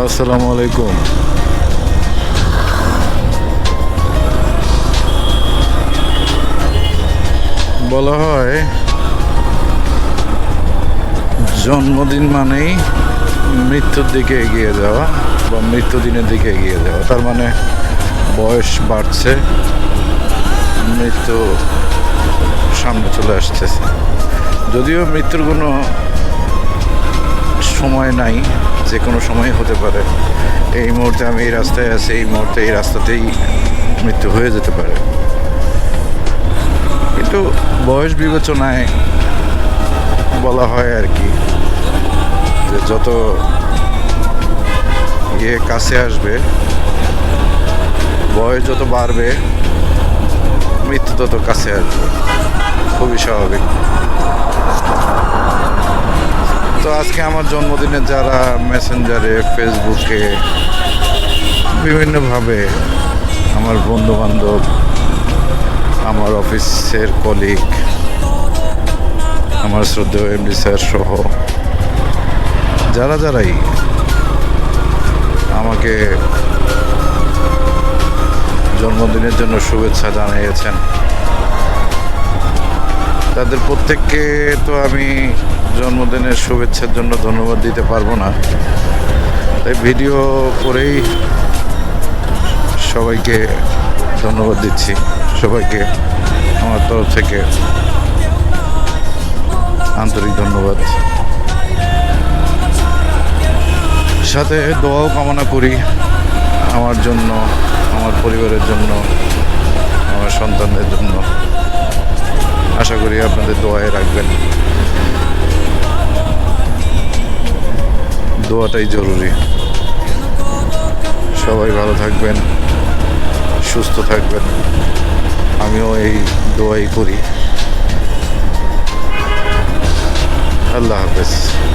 আসসালামু আলাইকুম। বলা হয়, জন্মদিন মানেই মৃত্যুর দিকে এগিয়ে যাওয়া বা মৃত্যুদিনের দিকে এগিয়ে যাওয়া। তার মানে বয়স বাড়ছে, মৃত্যু সামনে চলে আসতেছে। যদিও মৃত্যুর কোনো সময় নাই, যে কোনো সময় হতে পারে। এই মুহূর্তে আমি এই রাস্তায় আছি, এই মুহূর্তে এই রাস্তাতেই মৃত্যু হয়ে যেতে পারে। কিন্তু বয়স বিবেচনায় বলা হয় আর কি, যে যত ইয়ে কাছে আসবে, বয়স যত বাড়বে, মৃত্যু তত কাছে আসবে। খুবই স্বাভাবিক। আজকে আমার জন্মদিনে যারা মেসেঞ্জারে ফেসবুকে বিভিন্নভাবে আমার বন্ধু বান্ধব আমার অফিসের কলিগ আমার শ্রদ্ধেয় এমডি স্যার সহ, যারা যারাই আমাকে জন্মদিনের জন্য শুভেচ্ছা জানিয়েছেন তাদের প্রত্যেককে তো আমি জন্মদিনের শুভেচ্ছার জন্য ধন্যবাদ দিতে পারব না। তাই ভিডিও করেই সবাইকে ধন্যবাদ দিচ্ছি। সবাইকে আমার তরফ থেকে আন্তরিক ধন্যবাদ। সাথে দোয়াও কামনা করি আমার জন্য, আমার পরিবারের জন্য, আমার সন্তানদের জন্য। আশা করি আপনাদের দোয়ায় রাখবেন। দোয়াটাই জরুরি। সবাই ভালো থাকবেন, সুস্থ থাকবেন। আমিও এই দোয়াই করি। আল্লাহ হাফেজ।